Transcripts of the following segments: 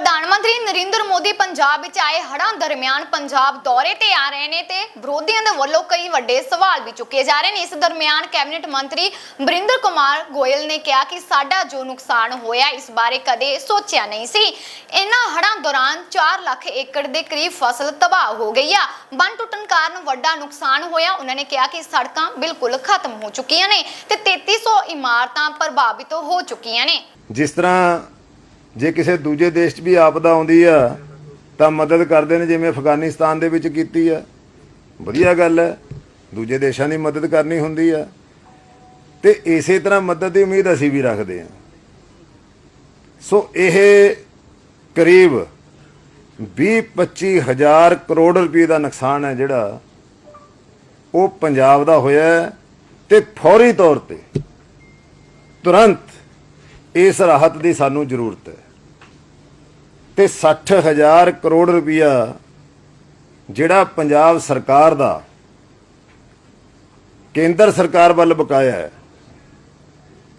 ਪ੍ਰਧਾਨ ਮੰਤਰੀ ਨਰਿੰਦਰ ਮੋਦੀ ਪੰਜਾਬ ਵਿੱਚ ਆਏ ਹੜ੍ਹਾਂ ਦਰਮਿਆਨ ਪੰਜਾਬ ਦੌਰੇ ਤੇ ਆ ਰਹੇ ਨੇ ਤੇ ਵਿਰੋਧੀਆਂ ਦੇ ਵੱਲੋਂ ਕਈ ਵੱਡੇ ਸਵਾਲ ਵੀ ਚੁੱਕੇ ਜਾ ਰਹੇ ਨੇ। ਇਸ ਦਰਮਿਆਨ ਕੈਬਨਿਟ ਮੰਤਰੀ ਬਰਿੰਦਰ ਕੁਮਾਰ ਗੋਇਲ ਨੇ ਕਿਹਾ ਕਿ ਸਾਡਾ ਜੋ ਨੁਕਸਾਨ ਹੋਇਆ, ਇਸ ਬਾਰੇ ਕਦੇ ਸੋਚਿਆ ਨਹੀਂ ਸੀ। ਇਹਨਾਂ ਹੜ੍ਹਾਂ ਦੌਰਾਨ 4 ਲੱਖ ਏਕੜ ਦੇ ਕਰੀਬ ਫਸਲ ਤਬਾਹ ਹੋ ਗਈ ਆ। ਬੰਨ ਟੁੱਟਣ ਕਾਰਨ ਵੱਡਾ ਨੁਕਸਾਨ ਹੋਇਆ। ਉਹਨਾਂ ਨੇ ਕਿਹਾ ਕਿ ਸੜਕਾਂ ਬਿਲਕੁਲ ਖਤਮ ਹੋ ਚੁੱਕੀਆਂ ਨੇ ਤੇ 3300 ਇਮਾਰਤਾਂ ਪ੍ਰਭਾਵਿਤ ਹੋ ਚੁੱਕੀਆਂ ਨੇ। ਜਿਸ ਤਰ੍ਹਾਂ ਜੇ ਕਿਸੇ ਦੂਜੇ ਦੇਸ਼ 'ਚ ਵੀ ਆਪਦਾ ਆਉਂਦੀ ਆ, ਤਾਂ ਮਦਦ ਕਰਦੇ ਨੇ ਜਿਵੇਂ ਅਫਗਾਨਿਸਤਾਨ ਦੇ ਵਿੱਚ ਕੀਤੀ ਆ। ਵਧੀਆ ਗੱਲ ਹੈ ਦੂਜੇ ਦੇਸ਼ਾਂ ਦੀ ਮਦਦ ਕਰਨੀ ਹੁੰਦੀ ਆ। ਤੇ ਇਸੇ ਤਰ੍ਹਾਂ ਮਦਦ ਦੀ ਉਮੀਦ ਅਸੀਂ ਵੀ ਰੱਖਦੇ ਹਾਂ ਸੋ ਇਹ ਕਰੀਬ 20-25 ਹਜ਼ਾਰ ਕਰੋੜ ਰੁਪਏ ਦਾ ਨੁਕਸਾਨ ਹੈ ਜਿਹੜਾ ਉਹ ਪੰਜਾਬ ਦਾ ਹੋਇਆ ਹੈ ਤੇ ਫੌਰੀ ਤੌਰ ਤੇ ਤੁਰੰਤ ਇਸ ਰਾਹਤ ਦੀ ਸਾਨੂੰ ਜ਼ਰੂਰਤ ਹੈ। ਤੇ 60000 ਕਰੋੜ ਰੁਪਇਆ ਜਿਹੜਾ ਪੰਜਾਬ ਸਰਕਾਰ ਦਾ ਕੇਂਦਰ ਸਰਕਾਰ ਵੱਲ ਬਕਾਇਆ ਹੈ,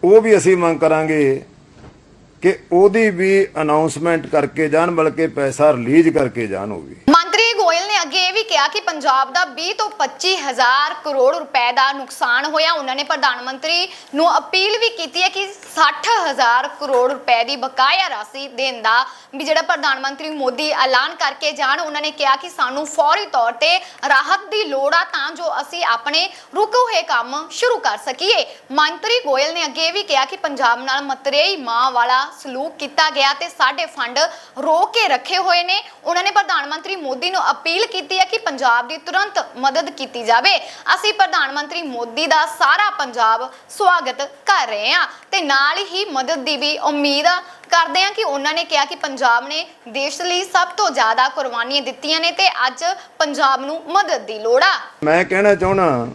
ਉਹ ਵੀ ਅਸੀਂ ਮੰਗ ਕਰਾਂਗੇ ਕਿ ਉਹਦੀ ਵੀ ਅਨਾਉਂਸਮੈਂਟ ਕਰਕੇ ਜਾਣ, ਬਲਕਿ ਪੈਸਾ ਰਿਲੀਜ਼ ਕਰਕੇ ਜਾਣ ਉਹ ਵੀ ਮੰਤਰੀ ਗੋਇਲ ਨੇ ਅੱਗੇ ਇਹ ਵੀ ਕਿਹਾ ਕਿ ਪੰਜਾਬ ਦਾ 20 ਤੋਂ 25 ਹਜ਼ਾਰ ਕਰੋੜ ਰੁਪਏ ਦਾ ਨੁਕਸਾਨ ਹੋਇਆ। ਉਹਨਾਂ ਨੇ ਪ੍ਰਧਾਨ ਮੰਤਰੀ ਨੂੰ ਅਪੀਲ ਵੀ ਕੀਤੀ ਹੈ ਕਿ 60 ਹਜ਼ਾਰ ਕਰੋੜ ਰੁਪਏ ਦੀ ਬਕਾਇਆ ਰਾਸ਼ੀ ਦੇਣ ਦਾ ਵੀ ਜਿਹੜਾ ਪ੍ਰਧਾਨ ਮੰਤਰੀ ਮੋਦੀ ਐਲਾਨ ਕਰਕੇ ਜਾਣ, ਉਹਨਾਂ ਨੇ ਕਿਹਾ ਕਿ ਸਾਨੂੰ ਫੌਰੀ ਤੌਰ ਤੇ ਰਾਹਤ ਦੀ ਲੋੜ ਆ ਤਾਂ ਜੋ ਅਸੀਂ ਆਪਣੇ ਰੁਕੇ ਹੋਏ ਕੰਮ ਸ਼ੁਰੂ ਕਰ ਸਕੀਏ। ਮੰਤਰੀ ਗੋਇਲ ਨੇ ਅੱਗੇ ਇਹ ਵੀ ਕਿਹਾ ਕਿ ਪੰਜਾਬ ਨਾਲ ਮਤਰੇਈ ਮਾਂ ਵਾਲਾ ਸਲੂਕ ਕੀਤਾ ਗਿਆ ਤੇ ਸਾਡੇ ਫੰਡ ਰੋਕ ਕੇ ਰੱਖੇ ਹੋਏ ਨੇ। ਉਹਨਾਂ ਨੇ ਪ੍ਰਧਾਨ ਮੰਤਰੀ ਮੋਦੀ ਨੂੰ ਅਪੀਲ ਕੀਤੀ ਹੈ ਕਿ ਪੰਜਾਬ ਦੀ ਤੁਰੰਤ ਮਦਦ ਕੀਤੀ ਜਾਵੇ। ਅਸੀਂ ਪ੍ਰਧਾਨ ਮੰਤਰੀ ਮੋਦੀ ਦਾ ਸਾਰਾ ਪੰਜਾਬ ਸਵਾਗਤ ਕਰ ਰਹੇ ਹਾਂ ਤੇ ਨਾਲ ਹੀ ਮਦਦ ਦੀ ਵੀ ਉਮੀਦ ਕਰਦੇ ਹਾਂ ਕਿ ਉਹਨਾਂ ਨੇ ਕਿਹਾ ਕਿ ਪੰਜਾਬ ਨੇ ਦੇਸ਼ ਲਈ ਸਭ ਤੋਂ ਜ਼ਿਆਦਾ ਕੁਰਬਾਨੀਆਂ ਦਿੱਤੀਆਂ ਨੇ ਤੇ ਅੱਜ ਪੰਜਾਬ ਨੂੰ ਮਦਦ ਦੀ ਲੋੜ ਆ। ਮੈਂ ਕਹਿਣਾ ਚਾਹਣਾ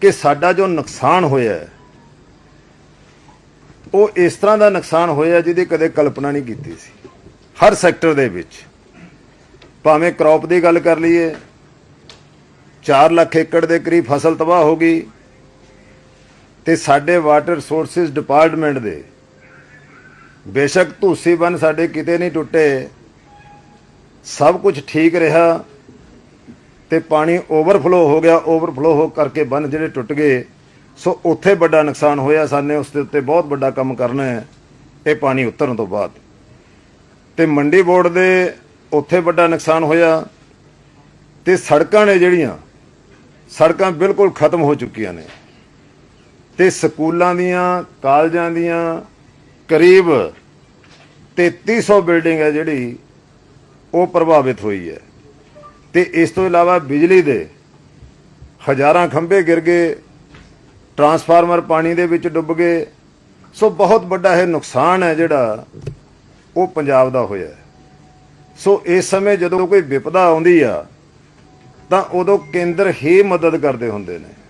ਕਿ ਸਾਡਾ ਜੋ ਨੁਕਸਾਨ ਹੋਇਆ ਹੈ, ਉਹ ਇਸ ਤਰ੍ਹਾਂ ਦਾ ਨੁਕਸਾਨ ਹੋਇਆ ਜਿਹਦੀ ਕਦੇ ਕਲਪਨਾ ਨਹੀਂ ਕੀਤੀ ਸੀ। ਹਰ ਸੈਕਟਰ ਦੇ ਵਿੱਚ ਭਾਵੇਂ ਕ੍ਰੌਪ ਦੀ ਗੱਲ ਕਰ ਲਈਏ 4 ਲੱਖ ਏਕੜ ਦੇ ਕਰੀਬ ਫਸਲ ਤਬਾਹ ਹੋ ਗਈ ਤੇ ਸਾਡੇ ਵਾਟਰ ਰਿਸੋਰਸਿਸ ਡਿਪਾਰਟਮੈਂਟ ਦੇ ਬੇਸ਼ੱਕ ਧੂਸੀ ਬੰਨ ਸਾਡੇ ਕਿਤੇ ਨਹੀਂ ਟੁੱਟੇ, ਸਭ ਕੁਝ ਠੀਕ ਰਿਹਾ ਤੇ ਪਾਣੀ ਓਵਰਫਲੋ ਹੋ ਗਿਆ ਓਵਰਫਲੋ ਹੋ ਕਰਕੇ ਬੰਨ ਜਿਹੜੇ ਟੁੱਟ ਗਏ, ਸੋ ਉੱਥੇ ਵੱਡਾ ਨੁਕਸਾਨ ਹੋਇਆ ਸਾਨੇ, ਉਸ ਦੇ ਉੱਤੇ ਬਹੁਤ ਵੱਡਾ ਕੰਮ ਕਰਨਾ ਹੈ, ਇਹ ਪਾਣੀ ਉਤਰਨ ਤੋਂ ਬਾਅਦ। ਤੇ ਮੰਡੀ ਬੋਰਡ ਦੇ ਉੱਥੇ ਵੱਡਾ ਨੁਕਸਾਨ ਹੋਇਆ ਤੇ ਸੜਕਾਂ ਨੇ ਜਿਹੜੀਆਂ, ਸੜਕਾਂ ਬਿਲਕੁਲ ਖਤਮ ਹੋ ਚੁੱਕੀਆਂ ਨੇ। ਤੇ ਸਕੂਲਾਂ ਦੀਆਂ, ਕਾਲਜਾਂ ਦੀਆਂ ਕਰੀਬ 3300 ਬਿਲਡਿੰਗ ਹੈ ਜਿਹੜੀ ਉਹ ਪ੍ਰਭਾਵਿਤ ਹੋਈ ਹੈ। ਤੇ ਇਸ ਤੋਂ ਇਲਾਵਾ ਬਿਜਲੀ ਦੇ ਹਜ਼ਾਰਾਂ ਖੰਭੇ ਗਿਰ ਗਏ, ਟਰਾਂਸਫਾਰਮਰ ਪਾਣੀ ਦੇ ਵਿੱਚ ਡੁੱਬ ਗਏ। ਸੋ ਬਹੁਤ ਵੱਡਾ ਇਹ ਨੁਕਸਾਨ ਹੈ ਜਿਹੜਾ ਉਹ ਪੰਜਾਬ ਦਾ ਹੋਇਆ ਹੈ। ਸੋ ਇਸ ਸਮੇਂ ਜਦੋਂ ਕੋਈ ਵਿਪਦਾ ਆਉਂਦੀ ਆ, ਤਾਂ ਉਦੋਂ ਕੇਂਦਰ ਹੀ ਮਦਦ ਕਰਦੇ ਹੁੰਦੇ ਨੇ।